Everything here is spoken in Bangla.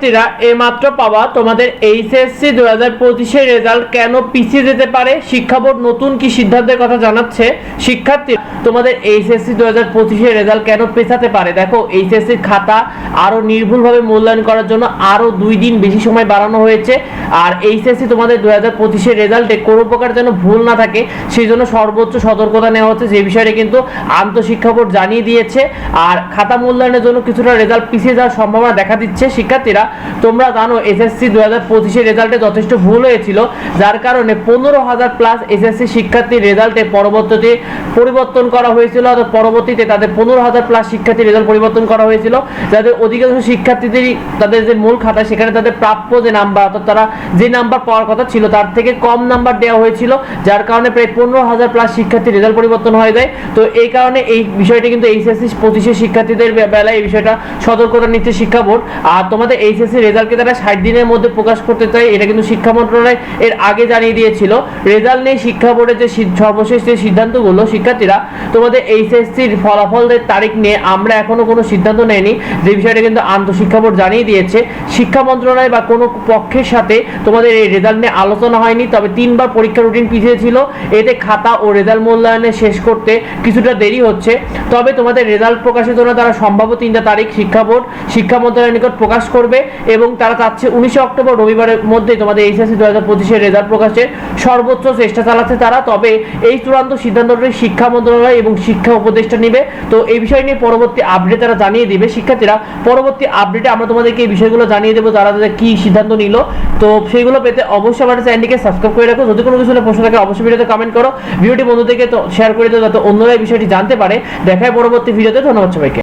শিক্ষার্থীরা এইমাত্র পাওয়া তোমাদের এইচএসসি দু হাজার পঁচিশের রেজাল্ট কেন পিছিয়ে যেতে পারে? শিক্ষা বোর্ড নতুন কি সিদ্ধান্তের কথা জানাচ্ছে? শিক্ষার্থী, তোমাদের এইচএসসি দু হাজার পঁচিশের রেজাল্ট কেন পেছাতে পারে? দেখো এইচএসসির খাতা আরও নির্ভুলভাবে মূল্যায়ন করার জন্য আরও দুই দিন বেশি সময় বাড়ানো হয়েছে। আর এইচএসসি তোমাদের দু হাজার পঁচিশের রেজাল্টে কোনো প্রকার যেন ভুল না থাকে, সেই জন্য সর্বোচ্চ সতর্কতা নেওয়া হচ্ছে। যে বিষয়টা কিন্তু আন্তঃশিক্ষা বোর্ড জানিয়ে দিয়েছে। আর খাতা মূল্যায়নের জন্য কিছুটা রেজাল্ট পিছিয়ে যাওয়ার সম্ভাবনা দেখা দিচ্ছে। শিক্ষার্থীরা তোমরা জানো এসএসসি দু হাজার পঁচিশের রেজাল্টে যথেষ্ট ভুল হয়েছিল, যার কারণে পনেরো হাজার প্লাস এসএসসি শিক্ষার্থীর রেজাল্টে পরবর্তীতে পরিবর্তন করা হয়েছিল, অর্থাৎ পরবর্তীতে তাদের পনেরো হাজার প্লাস শিক্ষার্থীর রেজাল্ট পরিবর্তন করা হয়েছিল। যাদের অধিকাংশ শিক্ষার্থীদেরই তাদের যে মূল খাতা, সেখানে তাদের প্রাপ্য যে নাম্বার অর্থাৎ তারা যে নাম্বার পাওয়ার কথা ছিল, তার থেকে কম নাম্বার দেওয়া হয়েছিল, যার কারণে প্রায় পনেরো হাজার প্লাস শিক্ষার্থীর রেজাল্ট পরিবর্তন হয়ে যায়। তো এই কারণে এই বিষয়টি কিন্তু এইচএসসি পঁচিশের শিক্ষার্থীদের বেলায় এই বিষয়টা সতর্কতা নিচ্ছে শিক্ষা বোর্ড। আর তোমাদের এইচএসসি রেজাল্টকে তারা ষাট দিনের মধ্যে প্রকাশ করতে চায়, এটা কিন্তু শিক্ষা মন্ত্রণালয় এর আগে জানিয়ে দিয়েছিল রেজাল্ট নিয়ে শিক্ষা বোর্ডের যে সর্বশেষ যে সিদ্ধান্তগুলো, শিক্ষার্থীরা, তোমাদের এইচএসসির ফলাফলের তারিখ নিয়ে আমরা এখনও কোনো সিদ্ধান্ত নেয়নি যে বিষয়টা কিন্তু আন্তঃশিক্ষা বোর্ড জানিয়ে দিয়েছে। শিক্ষা মন্ত্রণালয় বা কোনো পক্ষের সাথে তোমাদের এই রেজাল্ট নিয়ে আলোচনা হয়নি, তবে তিনবার পরীক্ষা রুটিন পিছিয়ে ছিল এতে খাতা ও রেজাল্ট মূল্যায়নে শেষ করতে কিছুটা দেরি হচ্ছে। তবে তোমাদের রেজাল্ট প্রকাশের জন্য তারা সম্ভাব্য তিনটা তারিখ শিক্ষা বোর্ড, শিক্ষা মন্ত্রণালয়ের নিকট প্রকাশ করবে। এবং তারা চাচ্ছে উনিশে অক্টোবর রবিবারের মধ্যে তোমাদের এইচএসসি দু হাজার পঁচিশের রেজাল্ট প্রকাশের সর্বোচ্চ চেষ্টা চালাচ্ছে তারা। তবে এই চূড়ান্ত সিদ্ধান্তটি শিক্ষা মন্ত্রণালয় এবং শিক্ষা উপদেষ্টা নেবে। তো এই বিষয় নিয়ে পরবর্তী আপডেট তারা জানিয়ে দিবে। শিক্ষার্থীরা, পরবর্তী আপডেটে আমরা তোমাদেরকে এই বিষয়গুলো জানিয়ে দেবো তারা তাদের কি সিদ্ধান্ত নিল। তো সেইগুলো পেতে অবশ্যই আমাদের চ্যানেলটিকে সাবস্ক্রাইব করে রাখো। যদি কোনো কিছু প্রশ্ন থাকে, অবশ্যই ভিডিওতে কমেন্ট করো। ভিডিওটি বন্ধুদেরকে তো শেয়ার করে দাও, যাতে অন্যরা এই বিষয়টি জানতে পারে। দেখায় পরবর্তী ভিডিওতে। ধন্যবাদ সবাইকে।